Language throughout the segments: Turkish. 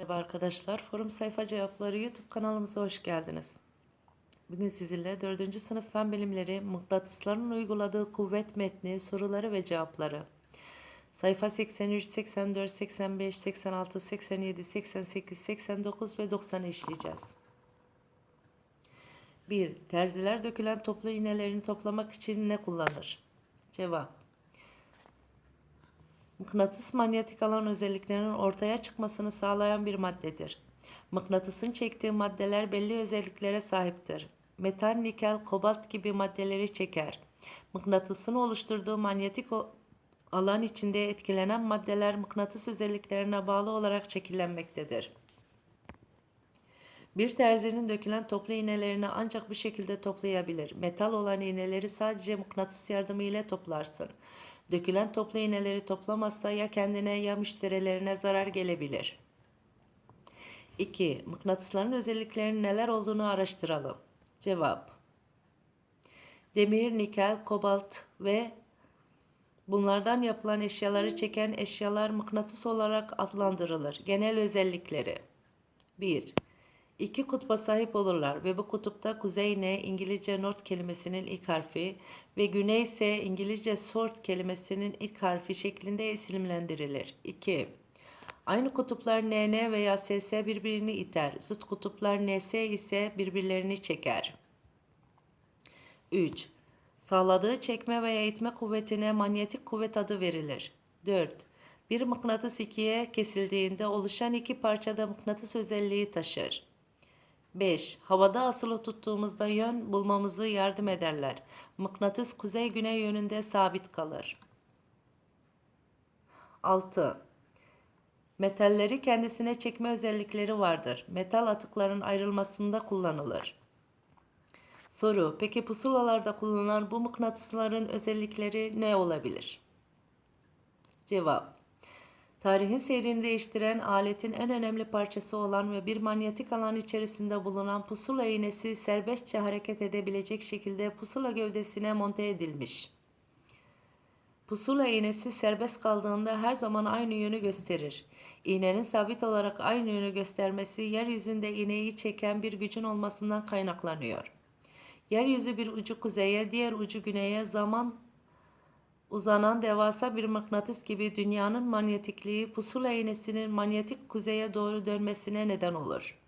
Merhaba arkadaşlar, Forum Sayfa Cevapları YouTube kanalımıza hoş geldiniz. Bugün sizinle 4. sınıf fen bilimleri mıknatısların uyguladığı kuvvet metni, soruları ve cevapları. Sayfa 83, 84, 85, 86, 87, 88, 89 ve 90'ı işleyeceğiz. 1. Terziler dökülen toplu iğnelerini toplamak için ne kullanır? Cevap Mıknatıs manyetik alan özelliklerinin ortaya çıkmasını sağlayan bir maddedir. Mıknatısın çektiği maddeler belli özelliklere sahiptir. Metal, nikel, kobalt gibi maddeleri çeker. Mıknatısın oluşturduğu manyetik alan içinde etkilenen maddeler mıknatıs özelliklerine bağlı olarak şekillenmektedir. Bir terzinin dökülen toplu iğnelerini ancak bu şekilde toplayabilir. Metal olan iğneleri sadece mıknatıs yardımı ile toplarsın. Dökülen toplu iğneleri toplamazsa ya kendine ya müşterilerine zarar gelebilir. 2. Mıknatısların özelliklerinin neler olduğunu araştıralım. Cevap Demir, nikel, kobalt ve bunlardan yapılan eşyaları çeken eşyalar mıknatıs olarak adlandırılır. Genel özellikleri 1. İki kutba sahip olurlar ve bu kutupta kuzey ne İngilizce north kelimesinin ilk harfi ve güney ise İngilizce south kelimesinin ilk harfi şeklinde isimlendirilir. 2. Aynı kutuplar NN veya SS birbirini iter. Zıt kutuplar NS ise birbirlerini çeker. 3. Sağladığı çekme veya itme kuvvetine manyetik kuvvet adı verilir. 4. Bir mıknatıs ikiye kesildiğinde oluşan iki parçada mıknatıs özelliği taşır. 5. Havada asılı tuttuğumuzda yön bulmamızı yardım ederler. Mıknatıs kuzey-güney yönünde sabit kalır. 6. Metalleri kendisine çekme özellikleri vardır. Metal atıkların ayrılmasında kullanılır. Soru: Peki pusulalarda kullanılan bu mıknatısların özellikleri ne olabilir? Cevap: Tarihin seyrini değiştiren aletin en önemli parçası olan ve bir manyetik alan içerisinde bulunan pusula iğnesi serbestçe hareket edebilecek şekilde pusula gövdesine monte edilmiş. Pusula iğnesi serbest kaldığında her zaman aynı yönü gösterir. İğnenin sabit olarak aynı yönü göstermesi yeryüzünde iğneyi çeken bir gücün olmasından kaynaklanıyor. Yeryüzü bir ucu kuzeye, diğer ucu güneye zaman uzanan devasa bir mıknatıs gibi dünyanın manyetikliği pusula iğnesinin manyetik kuzeye doğru dönmesine neden olur.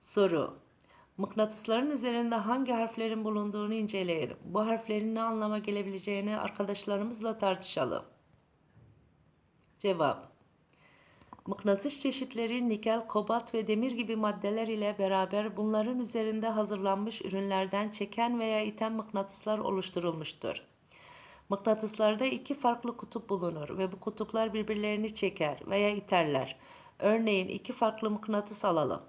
Soru: Mıknatısların üzerinde hangi harflerin bulunduğunu inceleyelim. Bu harflerin ne anlama gelebileceğini arkadaşlarımızla tartışalım. Cevap: Mıknatıs çeşitleri nikel, kobalt ve demir gibi maddeler ile beraber bunların üzerinde hazırlanmış ürünlerden çeken veya iten mıknatıslar oluşturulmuştur. Mıknatıslarda iki farklı kutup bulunur ve bu kutuplar birbirlerini çeker veya iterler. Örneğin iki farklı mıknatıs alalım.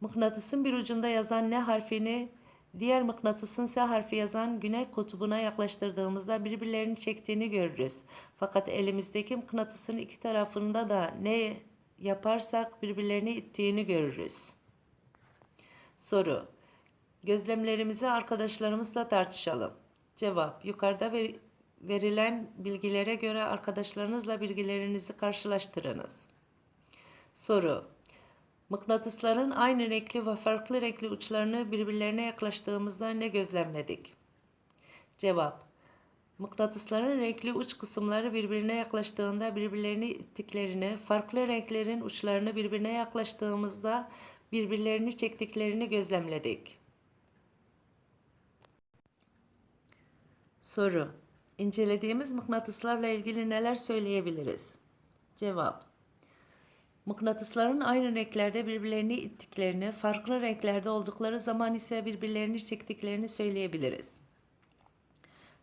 Mıknatısın bir ucunda yazan ne harfini diğer mıknatısın S harfi yazan güney kutbuna yaklaştırdığımızda birbirlerini çektiğini görürüz. Fakat elimizdeki mıknatısın iki tarafında da ne yaparsak birbirlerini ittiğini görürüz. Soru Gözlemlerimizi arkadaşlarımızla tartışalım. Cevap Yukarıda ver- verilen bilgilere göre arkadaşlarınızla bilgilerinizi karşılaştırınız. Soru Mıknatısların aynı renkli ve farklı renkli uçlarını birbirlerine yaklaştığımızda ne gözlemledik? Cevap Mıknatısların renkli uç kısımları birbirine yaklaştığında birbirlerini ittiklerini, farklı renklerin uçlarını birbirine yaklaştığımızda birbirlerini çektiklerini gözlemledik. Soru İncelediğimiz mıknatıslarla ilgili neler söyleyebiliriz? Cevap Mıknatısların aynı renklerde birbirlerini ittiklerini, farklı renklerde oldukları zaman ise birbirlerini çektiklerini söyleyebiliriz.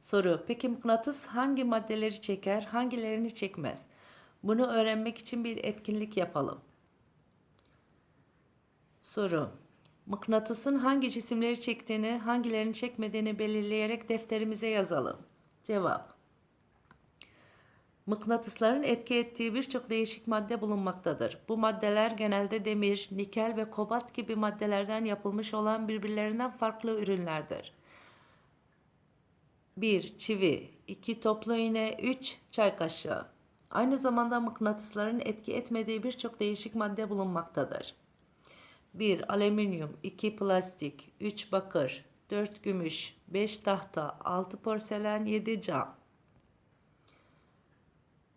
Soru: Peki mıknatıs hangi maddeleri çeker, hangilerini çekmez? Bunu öğrenmek için bir etkinlik yapalım. Soru: Mıknatısın hangi cisimleri çektiğini, hangilerini çekmediğini belirleyerek defterimize yazalım. Cevap: Mıknatısların etki ettiği birçok değişik madde bulunmaktadır. Bu maddeler genelde demir, nikel ve kobalt gibi maddelerden yapılmış olan birbirlerinden farklı ürünlerdir. 1. Çivi 2. Toplu iğne 3. Çay kaşığı Aynı zamanda mıknatısların etki etmediği birçok değişik madde bulunmaktadır. 1. Alüminyum 2. Plastik 3. Bakır 4. Gümüş 5. Tahta 6. Porselen 7. Cam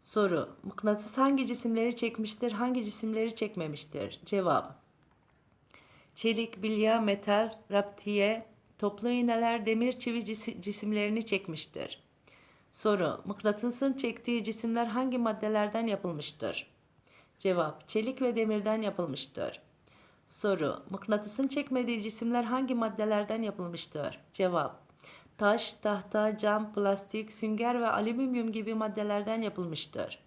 Soru. Mıknatıs hangi cisimleri çekmiştir, hangi cisimleri çekmemiştir? Cevap. Çelik, bilya, metal, raptiye, toplu iğneler, demir, çivi cisi- cisimlerini çekmiştir. Soru. Mıknatısın çektiği cisimler hangi maddelerden yapılmıştır? Cevap. Çelik ve demirden yapılmıştır. Soru. Mıknatısın çekmediği cisimler hangi maddelerden yapılmıştır? Cevap. Taş, tahta, cam, plastik, sünger ve alüminyum gibi maddelerden yapılmıştır.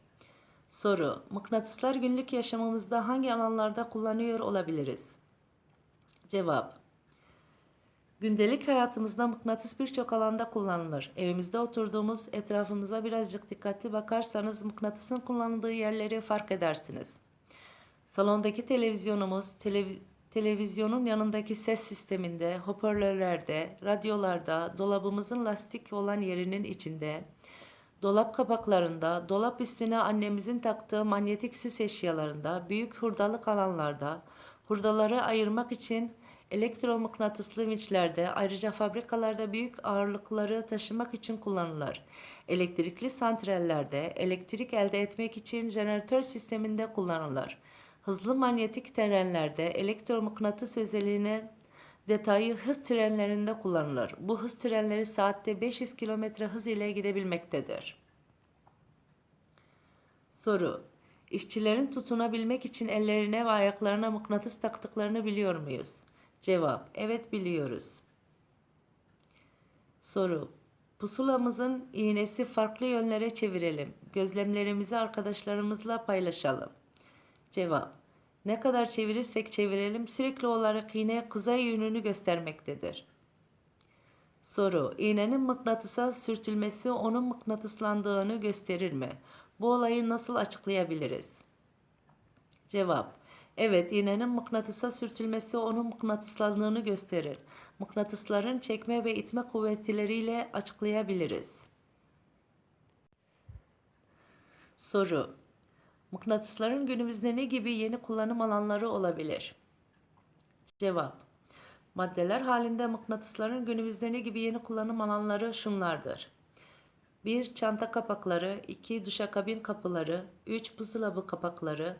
Soru. Mıknatıslar günlük yaşamımızda hangi alanlarda kullanıyor olabiliriz? Cevap. Gündelik hayatımızda mıknatıs birçok alanda kullanılır. Evimizde oturduğumuz etrafımıza birazcık dikkatli bakarsanız mıknatısın kullanıldığı yerleri fark edersiniz. Salondaki televizyonumuz, televi- televizyonun yanındaki ses sisteminde, hoparlörlerde, radyolarda, dolabımızın lastik olan yerinin içinde, dolap kapaklarında, dolap üstüne annemizin taktığı manyetik süs eşyalarında, büyük hurdalık alanlarda, hurdaları ayırmak için elektromıknatıslı vinçlerde, ayrıca fabrikalarda büyük ağırlıkları taşımak için kullanılır. Elektrikli santrallerde, elektrik elde etmek için jeneratör sisteminde kullanılır. Hızlı manyetik trenlerde elektromıknatıs özelliğine detayı hız trenlerinde kullanılır. Bu hız trenleri saatte 500 km hız ile gidebilmektedir. Soru. İşçilerin tutunabilmek için ellerine ve ayaklarına mıknatıs taktıklarını biliyor muyuz? Cevap. Evet biliyoruz. Soru. Pusulamızın iğnesi farklı yönlere çevirelim. Gözlemlerimizi arkadaşlarımızla paylaşalım. Cevap. Ne kadar çevirirsek çevirelim sürekli olarak iğne kuzey yönünü göstermektedir. Soru. İğnenin mıknatısa sürtülmesi onun mıknatıslandığını gösterir mi? Bu olayı nasıl açıklayabiliriz? Cevap. Evet, iğnenin mıknatısa sürtülmesi onun mıknatıslandığını gösterir. Mıknatısların çekme ve itme kuvvetleriyle açıklayabiliriz. Soru. Mıknatısların günümüzde ne gibi yeni kullanım alanları olabilir? Cevap. Maddeler halinde mıknatısların günümüzde ne gibi yeni kullanım alanları şunlardır. 1. Çanta kapakları 2. Duşakabin kapıları 3. Buzdolabı kapakları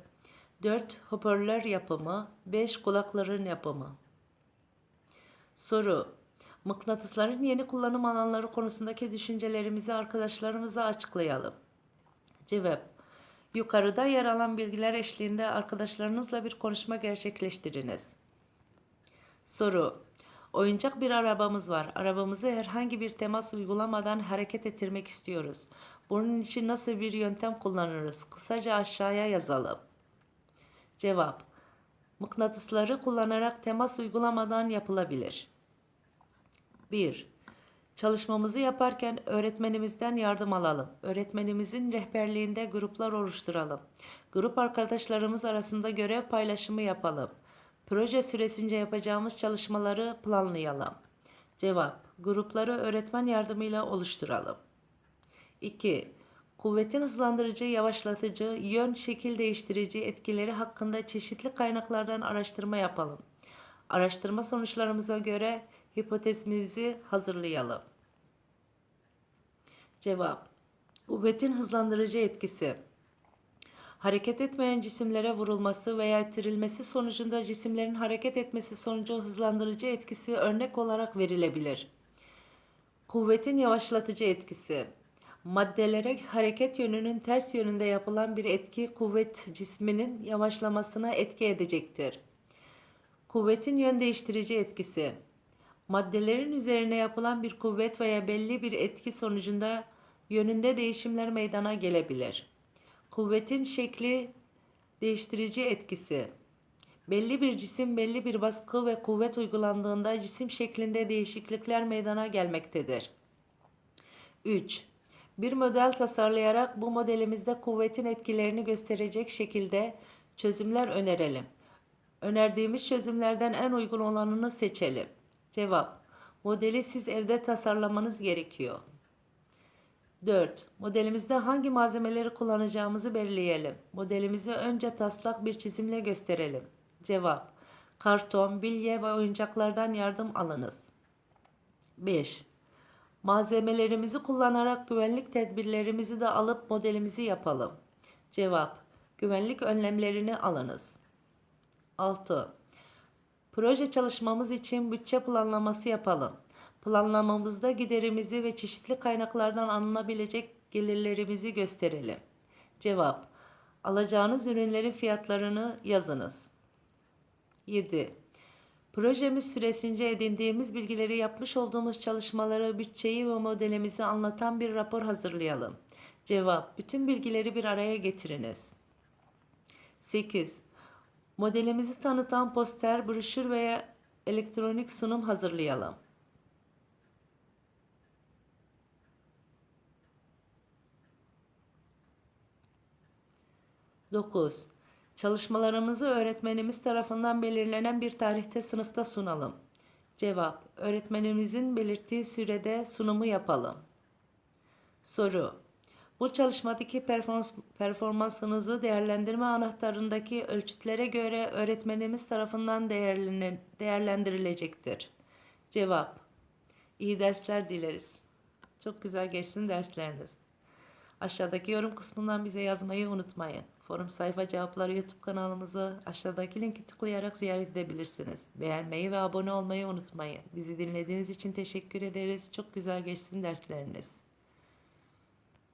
4. Hoparlör yapımı 5. Kulakların yapımı Soru Mıknatısların yeni kullanım alanları konusundaki düşüncelerimizi arkadaşlarımıza açıklayalım. Cevap Yukarıda yer alan bilgiler eşliğinde arkadaşlarınızla bir konuşma gerçekleştiriniz. Soru Oyuncak bir arabamız var. Arabamızı herhangi bir temas uygulamadan hareket ettirmek istiyoruz. Bunun için nasıl bir yöntem kullanırız? Kısaca aşağıya yazalım. Cevap Mıknatısları kullanarak temas uygulamadan yapılabilir. 1. Çalışmamızı yaparken öğretmenimizden yardım alalım. Öğretmenimizin rehberliğinde gruplar oluşturalım. Grup arkadaşlarımız arasında görev paylaşımı yapalım. Proje süresince yapacağımız çalışmaları planlayalım. Cevap: Grupları öğretmen yardımıyla oluşturalım. 2. Kuvvetin hızlandırıcı, yavaşlatıcı, yön, şekil değiştirici etkileri hakkında çeşitli kaynaklardan araştırma yapalım. Araştırma sonuçlarımıza göre hipotezimizi hazırlayalım. Cevap: Kuvvetin hızlandırıcı etkisi. Hareket etmeyen cisimlere vurulması veya ittirilmesi sonucunda cisimlerin hareket etmesi sonucu hızlandırıcı etkisi örnek olarak verilebilir. Kuvvetin yavaşlatıcı etkisi. Maddelere hareket yönünün ters yönünde yapılan bir etki kuvvet cisminin yavaşlamasına etki edecektir. Kuvvetin yön değiştirici etkisi. Maddelerin üzerine yapılan bir kuvvet veya belli bir etki sonucunda yönünde değişimler meydana gelebilir. Kuvvetin şekli değiştirici etkisi. Belli bir cisim belli bir baskı ve kuvvet uygulandığında cisim şeklinde değişiklikler meydana gelmektedir. 3. Bir model tasarlayarak bu modelimizde kuvvetin etkilerini gösterecek şekilde çözümler önerelim. Önerdiğimiz çözümlerden en uygun olanını seçelim. Cevap: Modeli siz evde tasarlamanız gerekiyor. 4. Modelimizde hangi malzemeleri kullanacağımızı belirleyelim. Modelimizi önce taslak bir çizimle gösterelim. Cevap. Karton, bilye ve oyuncaklardan yardım alınız. 5. Malzemelerimizi kullanarak güvenlik tedbirlerimizi de alıp modelimizi yapalım. Cevap. Güvenlik önlemlerini alınız. 6. Proje çalışmamız için bütçe planlaması yapalım. Planlamamızda giderimizi ve çeşitli kaynaklardan alınabilecek gelirlerimizi gösterelim. Cevap. Alacağınız ürünlerin fiyatlarını yazınız. 7. Projemiz süresince edindiğimiz bilgileri yapmış olduğumuz çalışmaları, bütçeyi ve modelimizi anlatan bir rapor hazırlayalım. Cevap. Bütün bilgileri bir araya getiriniz. 8. Modelimizi tanıtan poster, broşür veya elektronik sunum hazırlayalım. 9. Çalışmalarımızı öğretmenimiz tarafından belirlenen bir tarihte sınıfta sunalım. Cevap. Öğretmenimizin belirttiği sürede sunumu yapalım. Soru. Bu çalışmadaki performans- performansınızı değerlendirme anahtarındaki ölçütlere göre öğretmenimiz tarafından değerlendirilecektir. Cevap. İyi dersler dileriz. Çok güzel geçsin dersleriniz. Aşağıdaki yorum kısmından bize yazmayı unutmayın. Forum sayfa cevapları YouTube kanalımızı aşağıdaki linki tıklayarak ziyaret edebilirsiniz. Beğenmeyi ve abone olmayı unutmayın. Bizi dinlediğiniz için teşekkür ederiz. Çok güzel geçsin dersleriniz.